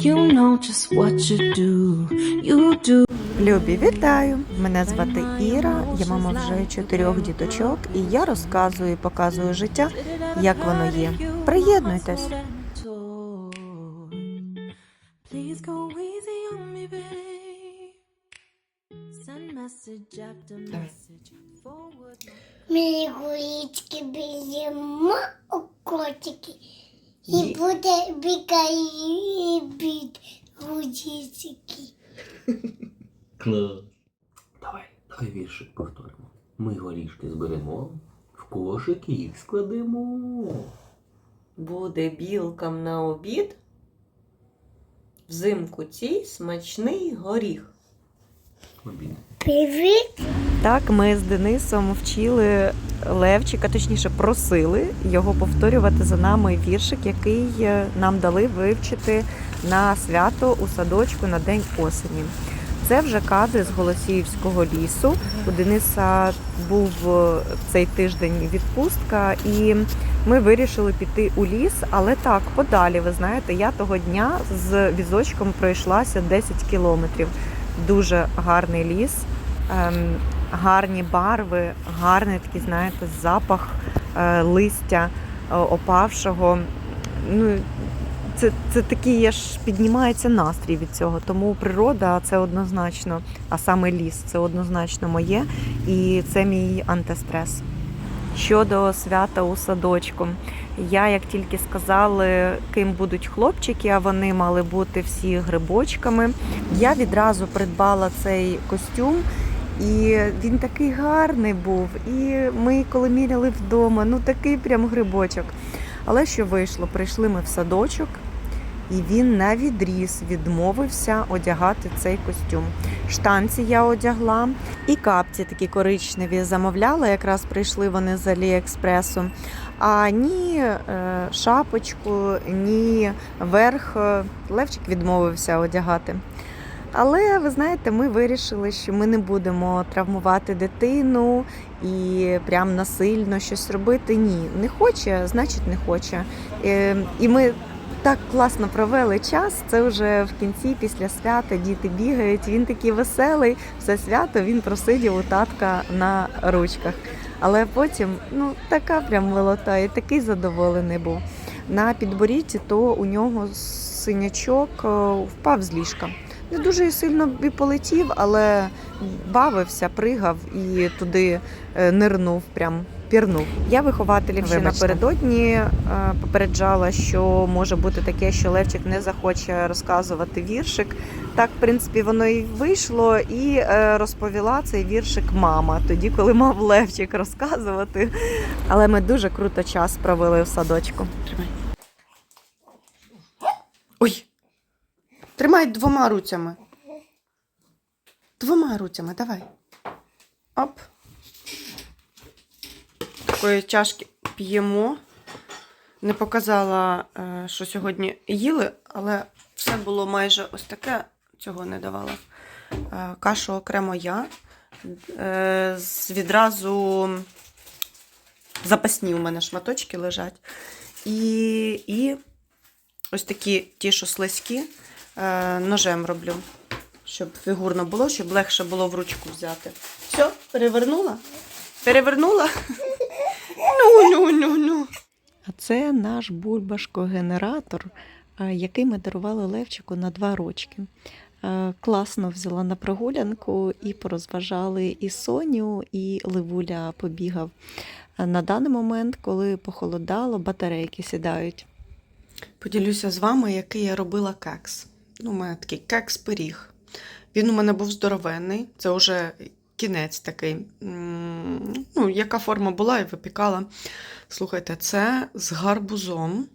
You know just what you do. You do. Любі, вітаю! Мене звати Іра, я мама вже чотирьох діточок, і я розказую і показую життя, як воно є. Приєднуйтесь! Курічки біжимо у котики. І буде бігає від гудісики. Клас. Давай, давай віршик повторимо. Ми горішки зберемо, в кошик їх складемо. Буде білкам на обід. Взимку цій смачний горіх. Обід. Привіт. Так, ми з Денисом вчили Левчика, точніше, просили його повторювати за нами віршик, який е, нам дали вивчити на свято у садочку на День осені. Це вже кадри з Голосіївського лісу. У Дениса був е, цей тиждень відпустка, і ми вирішили піти у ліс, але так, подалі. Ви знаєте, я того дня з візочком пройшлася 10 кілометрів. Дуже гарний ліс, ем, гарні барви, гарний такий, знаєте, запах е, листя е, опавшого. Ну, це, це такий аж піднімається настрій від цього. Тому природа це однозначно, а саме ліс це однозначно моє, і це мій антистрес. Щодо свята у садочку, я як тільки сказали, ким будуть хлопчики, а вони мали бути всі грибочками. Я відразу придбала цей костюм, і він такий гарний був. І ми, коли міряли вдома, ну такий прям грибочок. Але що вийшло? Прийшли ми в садочок, і він на відріз відмовився одягати цей костюм. Штанці я одягла, і капці такі коричневі замовляла. Якраз прийшли вони з Аліекспресу. А ні е, шапочку, ні верх е, Левчик відмовився одягати. Але ви знаєте, ми вирішили, що ми не будемо травмувати дитину і прям насильно щось робити. Ні, не хоче, значить не хоче. Е, І ми так класно провели час. Це вже в кінці, після свята, діти бігають. Він такий веселий. Все свято він просидів у татка на ручках. Але потім, ну, така прям милота, і такий задоволений був. На підборідді то у нього синячок е, впав з ліжка. Не дуже сильно і полетів, але бавився, пригав і туди нирнув, прям пірнув. Я вихователів ще Вибачте. напередодні е, попереджала, що може бути таке, що Левчик не захоче розказувати віршик. Так, в принципі, воно і вийшло, і е, розповіла цей віршик мама, тоді, коли мав Левчик розказувати. Але ми дуже круто час провели в садочку. Тримай. Ой. Тримай двома руцями. Двома руцями, давай. Оп. Такої чашки п'ємо. Не показала, е, що сьогодні їли, але все було майже ось таке, цього не давала. Е, Кашу окремо я. Е, Відразу запасні у мене шматочки лежать. І, і ось такі ті, що слизькі, ножем роблю, щоб фігурно було, щоб легше було в ручку взяти. Все, перевернула? Перевернула? Ну, ну, ну, ну. А це наш бульбашко-генератор, який ми дарували Левчику на два рочки. Класно взяла на прогулянку і порозважали і Соню, і Ливуля побігав. На даний момент, коли похолодало, батарейки сідають. Поділюся з вами, який я робила кекс. Ну, у мене такий кекс-пиріг. Він у мене був здоровенний, це вже кінець такий. Ну, яка форма була і випікала. Слухайте, це з гарбузом.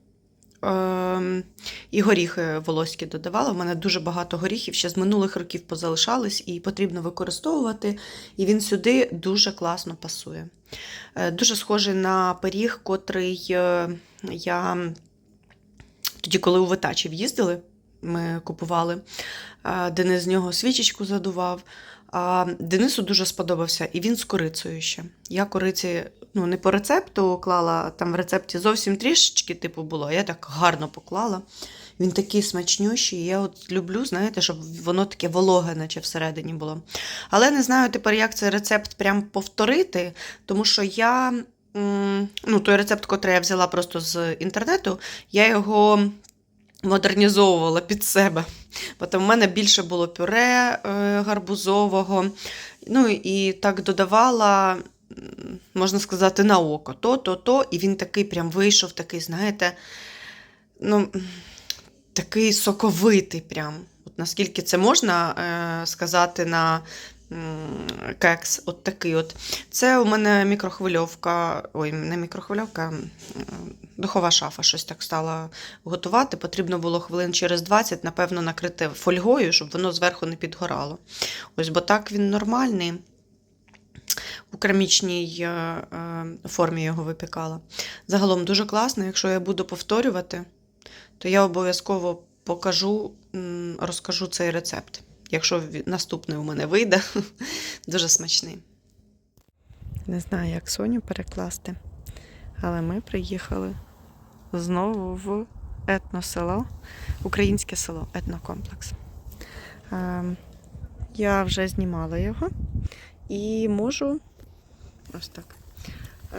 Ем, і горіхи волоські додавала. У мене дуже багато горіхів ще з минулих років позалишались і потрібно використовувати. І він сюди дуже класно пасує. Е, Дуже схожий на пиріг, котрий е, я тоді, коли у Витачів їздили, ми купували. а, Денис з нього свічечку задував. А Денису дуже сподобався, і він з корицею ще. Я кориці ну, не по рецепту клала, там в рецепті зовсім трішечки типу було, я так гарно поклала. Він такий смачнющий. Я от люблю, знаєте, щоб воно таке вологе, наче всередині було. Але не знаю тепер, як цей рецепт прям повторити, тому що я. Ну, той рецепт, котрий я взяла просто з інтернету, я його модернізовувала під себе. Бо в мене більше було пюре е, гарбузового. Ну і так додавала, можна сказати, на око. То, то, то. І він такий прям вийшов, такий, знаєте, ну, такий соковитий прям. От наскільки це можна е, сказати на кекс, от такий от. Це у мене мікрохвильовка, ой, не мікрохвильовка, духова шафа щось так стала готувати. Потрібно було хвилин через 20, напевно, накрити фольгою, щоб воно зверху не підгорало. Ось, бо так він нормальний. У керамічній е, е, формі його випікала. Загалом дуже класно. Якщо я буду повторювати, то я обов'язково покажу, розкажу цей рецепт. Якщо наступний у мене вийде, дуже смачний. Не знаю, як Соню перекласти, але ми приїхали знову в етносело, українське село, етнокомплекс. Я вже знімала його і можу ось так.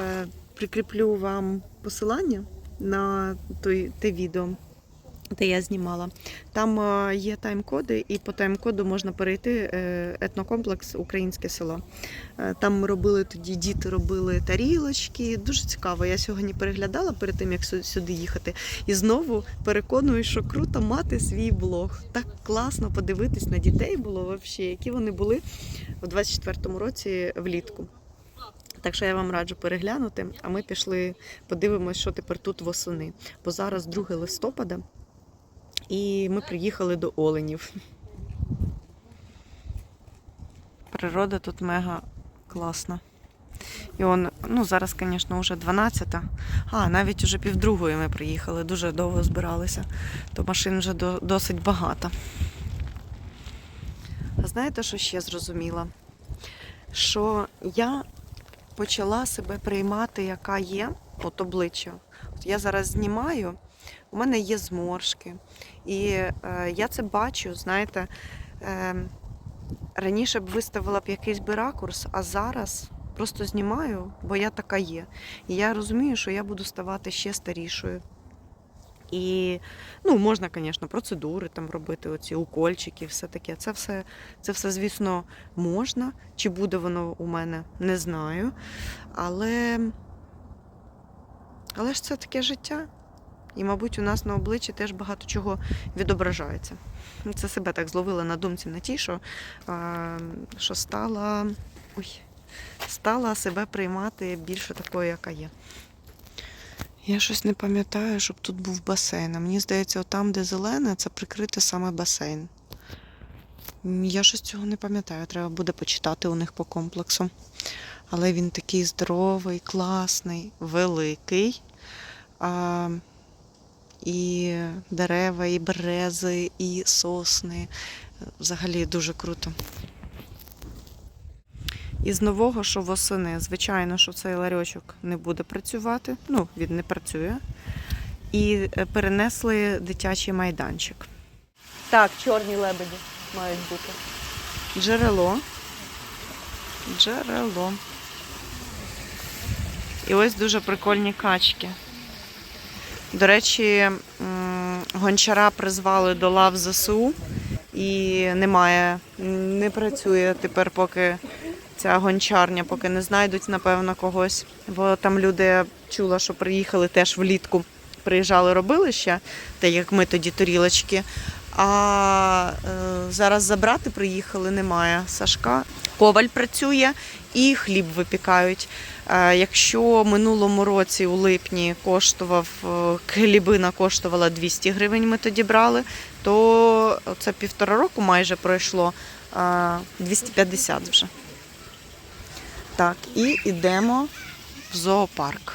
е, Прикріплю вам посилання на той, те відео, де я знімала. Там е, є тайм-коди, і по тайм-коду можна перейти е, етнокомплекс Українське село. Е, Там ми робили тоді, діти робили тарілочки. Дуже цікаво. Я сьогодні переглядала перед тим, як сю- сюди їхати. І знову переконую, що круто мати свій блог. Так класно подивитись на дітей було вообще, які вони були у 24-му році влітку. Так що я вам раджу переглянути, а ми пішли, подивимось, що тепер тут восени. Бо зараз 2 листопада, і ми приїхали до Оленів. Природа тут мега класна. І он, ну зараз, звісно, вже 12-та, А, навіть уже півдругої ми приїхали, дуже довго збиралися, то машин вже до, досить багато. А знаєте, що ще зрозуміла? Що я почала себе приймати, яка є, от обличчя. От я зараз знімаю, у мене є зморшки. І е, я це бачу, знаєте, е, раніше б виставила б якийсь би ракурс, а зараз просто знімаю, бо я така є. І я розумію, що я буду ставати ще старішою. І ну, можна, звісно, процедури там робити, оці укольчики, все таке. Це все, це все, звісно, можна. Чи буде воно у мене, не знаю. Але, але ж це таке життя. І, мабуть, у нас на обличчі теж багато чого відображається. Це себе так зловила на думці на тій, що, що стала, ой, стала себе приймати більше такою, яка є. Я щось не пам'ятаю, щоб тут був басейн. А мені здається, там, де зелене, це прикрите саме басейн. Я щось цього не пам'ятаю. Треба буде почитати у них по комплексу. Але він такий здоровий, класний, великий. І дерева, і берези, і сосни. Взагалі дуже круто. Із нового, що восени, звичайно, що цей ларьочок не буде працювати. Ну, він не працює. І е, перенесли дитячий майданчик. Так, чорні лебеді мають бути. Джерело. Джерело. І ось дуже прикольні качки. До речі, гончара призвали до лав ЗСУ і немає, не працює тепер, поки ця гончарня, поки не знайдуть, напевно, когось. Бо там люди чула, що приїхали теж влітку. Приїжджали, робили ще, те, як ми тоді тарілочки. А е, зараз забрати приїхали, немає. Сашка. Коваль працює і хліб випікають. Е, Якщо минулому році у липні коштував е, хлібина коштувала 200 гривень, ми тоді брали, то це півтора року майже пройшло е, 250 вже. Так, і йдемо в зоопарк.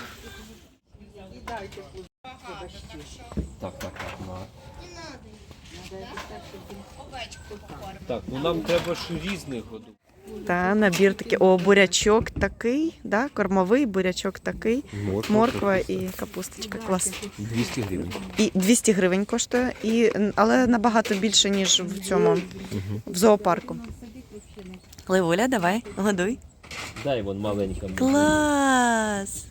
Так, так, так. Так, ну нам треба ж різних годувати. Та, набір такий. О, бурячок такий, да? кормовий бурячок такий, морква і капусточка. Клас. 200 гривень. І 200 гривень коштує, і, але набагато більше, ніж в цьому в зоопарку. Ливуля, давай, годуй. Дай вон маленька. Клас!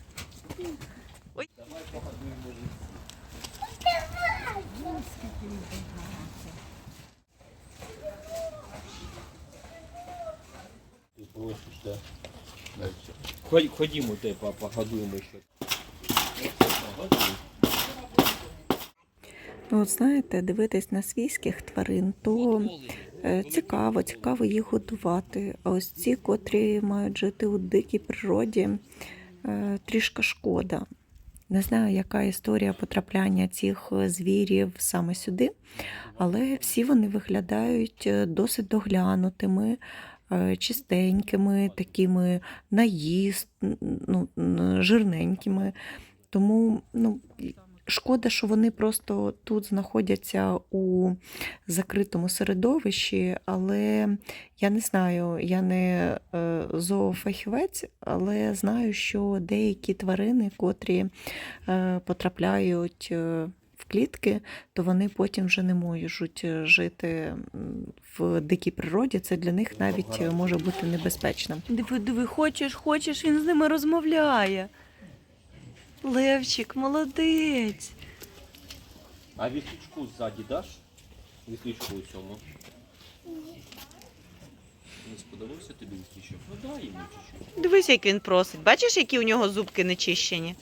Ти просиш, да. Ходь- Ходімо, те, погодуємо ще. Ну, от знаєте, дивитись на свійських тварин, то е, цікаво, цікаво їх годувати. А ось ці, котрі мають жити у дикій природі, е, трішки шкода. Не знаю, яка історія потрапляння цих е, звірів саме сюди, але всі вони виглядають досить доглянутими, чистенькими, такими наїзд, ну, жирненькими. Тому ну, Шкода, що вони просто тут знаходяться у закритому середовищі, але я не знаю, я не е, зоофахівець, але знаю, що деякі тварини, котрі е, потрапляють е, клітки, то вони потім вже не можуть е, жити в дикій природі. Це для них навіть е, може бути небезпечним. Диви, диви, хочеш, хочеш, він з ними розмовляє. Левчик, молодець. А віслючку ззаді даш? Віслючку у цьому. Не сподобався тобі віслючок? Ну дай йому чуть-чуть. Дивись, як він просить. Бачиш, які у нього зубки нечищені?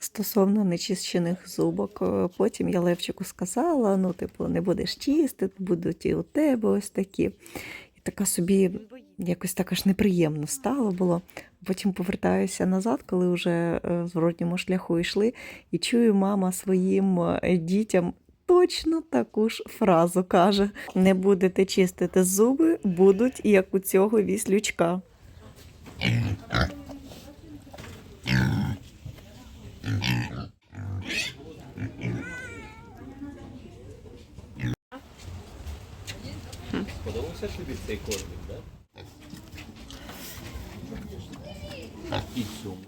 Стосовно нечищених зубок, е, потім я Левчику сказала: ну, типу, не будеш чистити, будуть і у тебе ось такі. І така собі якось так аж неприємно стало було. Потім повертаюся назад, коли вже е, в зворотньому шляху йшли, і чую, мама своїм е, дітям точно таку ж фразу каже: не будете чистити зуби, будуть як у цього віслючка. Сподобався тобі цей кормик, так? І цьому.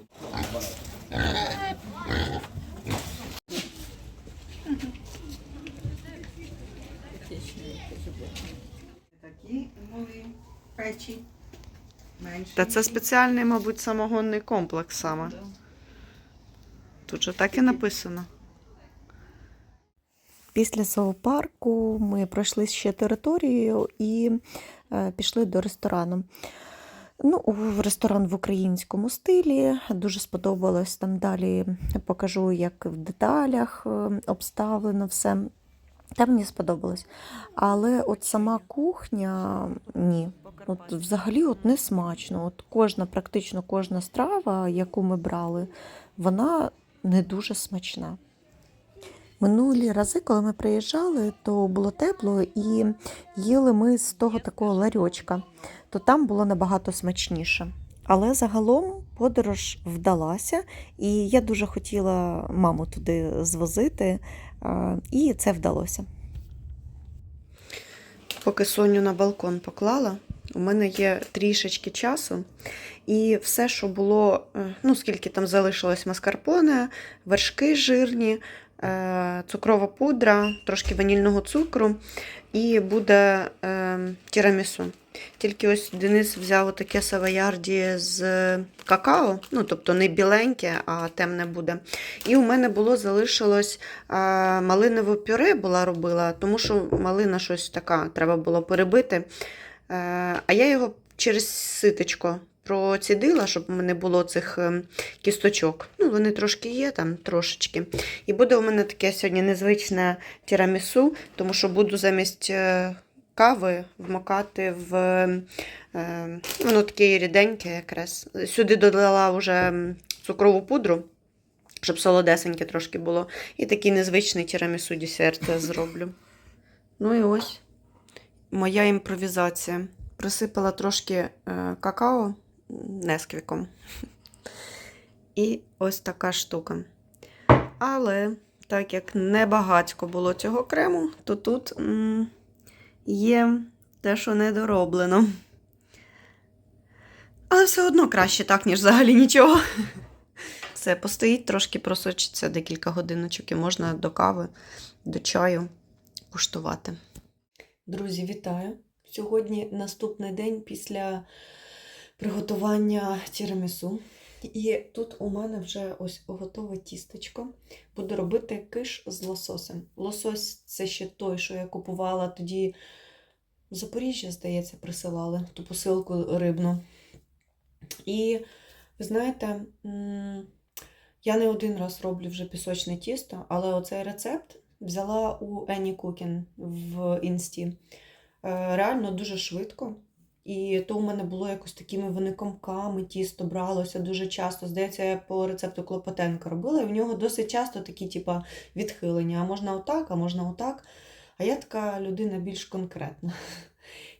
Такі були печі. Менші. Та це спеціальний, мабуть, самогонний комплекс саме. Тут же так і написано. Після зоопарку ми пройшли ще територією і е, пішли до ресторану. Ну, ресторан в українському стилі. Дуже сподобалось там далі. Покажу, як в деталях е, обставлено все. Там мені сподобалось. Але от сама кухня ні. От взагалі от не смачно. От кожна, практично кожна страва, яку ми брали, вона не дуже смачна. Минулі рази, коли ми приїжджали, то було тепло і їли ми з того такого ларьочка, то там було набагато смачніше. Але загалом подорож вдалася, і я дуже хотіла маму туди звозити, і це вдалося. Поки Соню на балкон поклала, у мене є трішечки часу, і все, що було, е, ну скільки там залишилось маскарпоне, вершки жирні, е, цукрова пудра, трошки ванільного цукру, і буде е, тірамісу. Тільки ось Денис взяв таке савоярді з какао, ну тобто не біленьке, а темне буде. І у мене було залишилось малинове пюре була робила, тому що малина щось така треба було перебити. Е, а я його через ситочко процідила, щоб у мене було цих е, кісточок. Ну, вони трошки є там, трошечки. І буде у мене таке сьогодні незвичне тірамісу, тому що буду замість е, кави вмокати в воно таке ріденьке якраз. Сюди додала вже цукрову пудру, щоб солодесеньке трошки було. І такий незвичний тірамісу десерт зроблю. Ну і ось моя імпровізація. Присипала трошки е, какао несквіком. І ось така штука. Але так як небагатько було цього крему, то тут є те, що недороблено. Але все одно краще так, ніж взагалі нічого. Все, постоїть, трошки просочиться декілька годиночок і можна до кави, до чаю куштувати. Друзі, вітаю! Сьогодні наступний день після приготування тірамісу. І тут у мене вже ось готове тістечко. Буду робити киш з лососем. Лосось це ще той, що я купувала тоді в Запоріжжя, здається, присилали ту посилку рибну. І ви знаєте, я не один раз роблю вже пісочне тісто, але оцей рецепт взяла у Ені Кукін в інсті. Е, Реально дуже швидко. І то у мене було якось такими вони комками, тісто бралося дуже часто. Здається, я по рецепту Клопотенка робила, і в нього досить часто такі, типа, відхилення. А можна отак, а можна отак. А я така людина більш конкретна.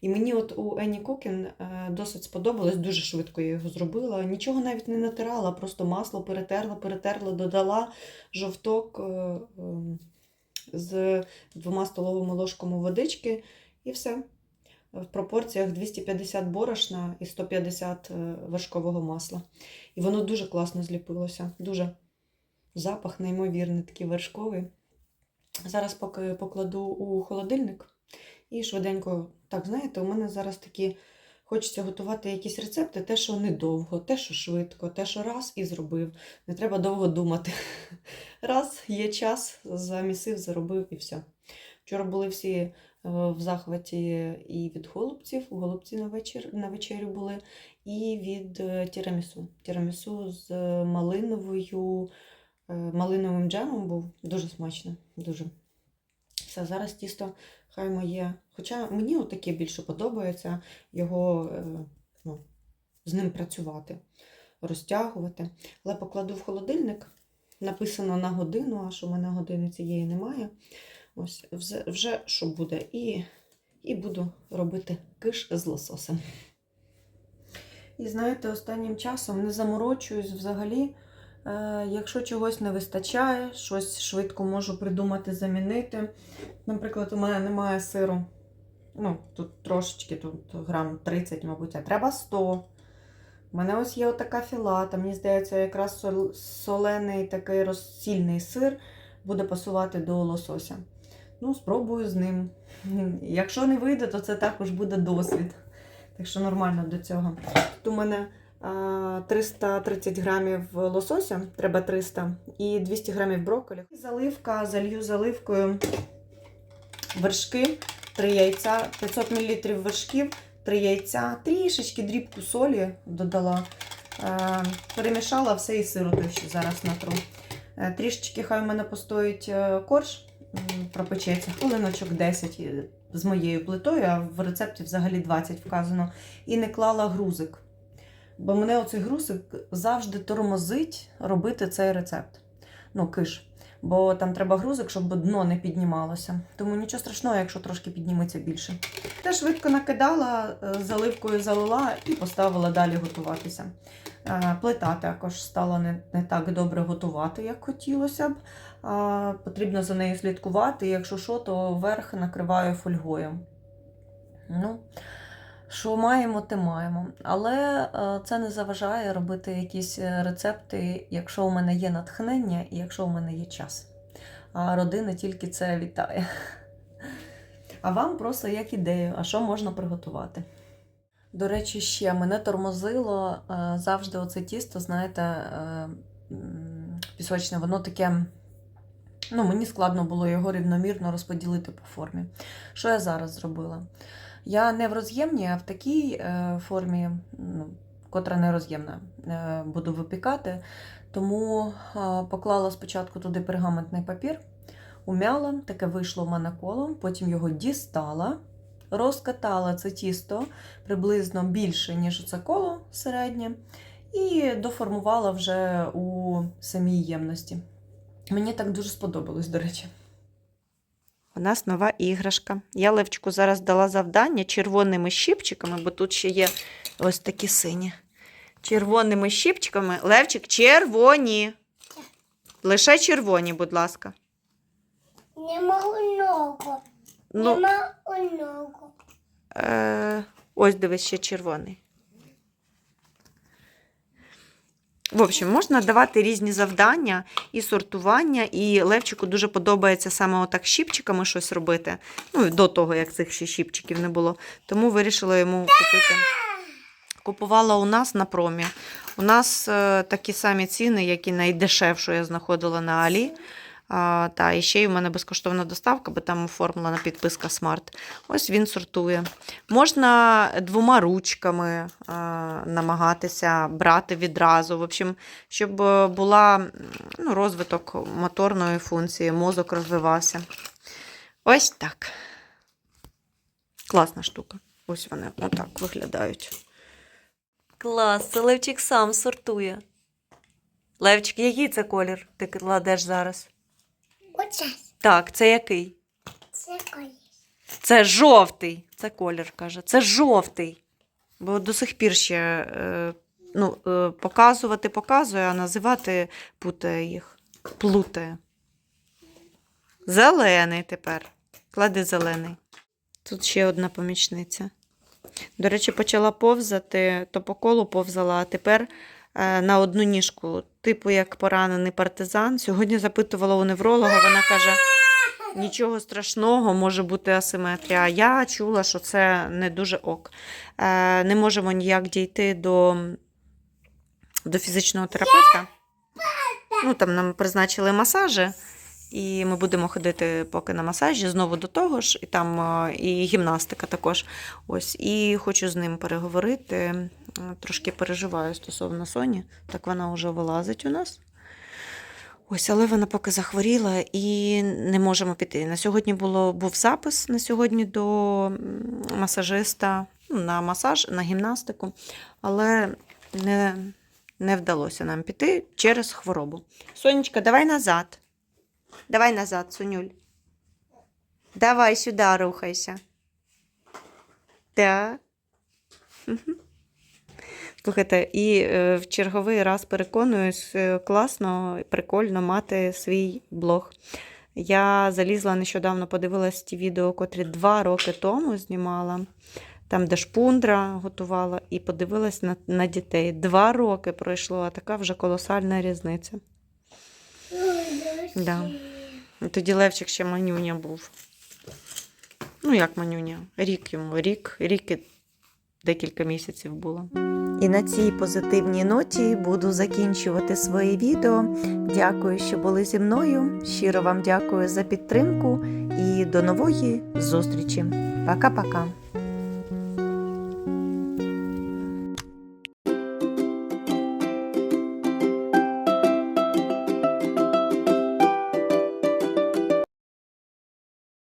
І мені от у Ені Кукін е, досить сподобалось, дуже швидко я його зробила. Нічого навіть не натирала, просто масло перетерла, перетерла, додала жовток е, е, з двома столовими ложками водички і все. В пропорціях 250 борошна і 150 е, вершкового масла. І воно дуже класно зліпилося. Дуже запах неймовірний, такий вершковий. Зараз поки покладу у холодильник і швиденько, так, знаєте, у мене зараз такі хочеться готувати якісь рецепти, те, що недовго, те, що швидко, те, що раз і зробив. Не треба довго думати. Раз, є час, замісив, заробив і все. Вчора були всі е, в захваті і від голубців, голубці на вечір на вечерю були, і від е, тірамісу. Тірамісу з малиновою, е, малиновим джемом був дуже смачно. Дуже. Все, зараз тісто хай моє. Хоча мені отаке більше подобається його е, ну, з ним працювати, розтягувати. Але покладу в холодильник. Написано на годину, а що в мене години цієї немає. Ось вже, вже що буде. І, і буду робити киш з лососем. І знаєте, останнім часом не заморочуюсь взагалі. Е, якщо чогось не вистачає, щось швидко можу придумати, замінити. Наприклад, у мене немає сиру. Ну, тут трошечки, тут грам 30, мабуть, а треба 100. У мене ось є отака філата. Мені здається, якраз солений такий розсільний сир буде пасувати до лосося. Ну, спробую з ним. Якщо не вийде, то це також буде досвід. Так що нормально до цього. Тут у мене 330 грамів лосося, треба 300, і 200 грамів брокколі. Заливка, залью заливкою вершки, 3 яйця, 500 мл вершків, 3 яйця, трішечки дрібку солі додала. Е, Перемішала все і сиру ще зараз натру. Е, Трішечки хай у мене постоїть е, корж, пропечеться, хвилиночок 10 е, з моєю плитою, а в рецепті взагалі 20 вказано. І не клала грузик. Бо мене оцей грузик завжди тормозить робити цей рецепт. Ну, киш. Бо там треба грузик, щоб дно не піднімалося. Тому нічого страшного, якщо трошки підніметься більше. Те швидко накидала, е, заливкою залила і поставила далі готуватися. Е, Плита також стала не, не так добре готувати, як хотілося б. А, Потрібно за нею слідкувати. Якщо що, то верх накриваю фольгою. Ну, що маємо, те маємо. Але е, це не заважає робити якісь е, рецепти, якщо у мене є натхнення і якщо у мене є час. А родина тільки це вітає. А вам просто як ідею, а що можна приготувати. До речі, ще мене тормозило е, завжди оце тісто, знаєте, пісочне, воно таке. Ну, мені складно було його рівномірно розподілити по формі. Що я зараз зробила? Я не в роз'ємній, а в такій е, формі, ну, котра не роз'ємна, е, буду випікати. Тому е, поклала спочатку туди пергаментний папір, умяла, таке вийшло в мене коло, потім його дістала, розкатала це тісто приблизно більше, ніж це коло середнє, і доформувала вже у самій ємності. Мені так дуже сподобалось, до речі. У нас нова іграшка. Я Левчику зараз дала завдання червоними щіпчиками, бо тут ще є ось такі сині. Червоними щіпчиками. Левчик, червоні. Лише червоні, будь ласка. Нема много. Ну, Нема много. е, ось дивись, ще червоний. В общем, можна давати різні завдання і сортування, і Левчику дуже подобається саме отак щіпчиками щось робити. Ну, до того, як цих ще щіпчиків не було. Тому вирішила йому купити. Купувала у нас на промі. У нас е, такі самі ціни, як і найдешевшу я знаходила на Алі. А, та, і ще й у мене безкоштовна доставка, бо там оформлена підписка Смарт. Ось він сортує. Можна двома ручками а, намагатися брати відразу. В общем, щоб е, була ну, розвиток моторної функції, мозок розвивався. Ось так. Класна штука. Ось вони отак виглядають. Клас, це Левчик сам сортує. Левчик, який це колір ти кладеш зараз? Оце. Так, це який? Це колись. Це жовтий. Це колір каже. Це жовтий. Бо до сих пір ще е, ну, е, показувати показує, а називати путає їх. Плутає. Зелений тепер. Клади зелений. Тут ще одна помічниця. До речі, почала повзати, то по колу повзала, а тепер на одну ніжку, типу як поранений партизан. Сьогодні запитувала у невролога, вона каже, нічого страшного, може бути асиметрія. Я чула, що це не дуже ок. Е, не можемо ніяк дійти до, до фізичного терапевта. Ну, там нам призначили масажі. І ми будемо ходити поки на масажі, знову до того ж, і там е, і гімнастика також. Ось, і хочу з ним переговорити. Е, Трошки переживаю стосовно Соні. Так вона вже вилазить у нас. Ось, але вона поки захворіла і не можемо піти. На сьогодні було, був запис на сьогодні до масажиста ну, на масаж, на гімнастику, але не, не вдалося нам піти через хворобу. Сонечка, давай назад. Давай назад, Сонюль. Давай сюди рухайся. Так. Слухайте, і е, в черговий раз переконуюсь, е, класно, прикольно мати свій блог. Я залізла нещодавно, подивилась ті відео, котрі два роки тому знімала, там, де шпундра готувала, і подивилась на, на дітей. Два роки пройшло, а така вже колосальна різниця. Да. Тоді Левчик ще манюня був. Ну, як манюня? Рік йому, рік, рік і декілька місяців було. І на цій позитивній ноті буду закінчувати своє відео. Дякую, що були зі мною. Щиро вам дякую за підтримку і до нової зустрічі. Пока-пока.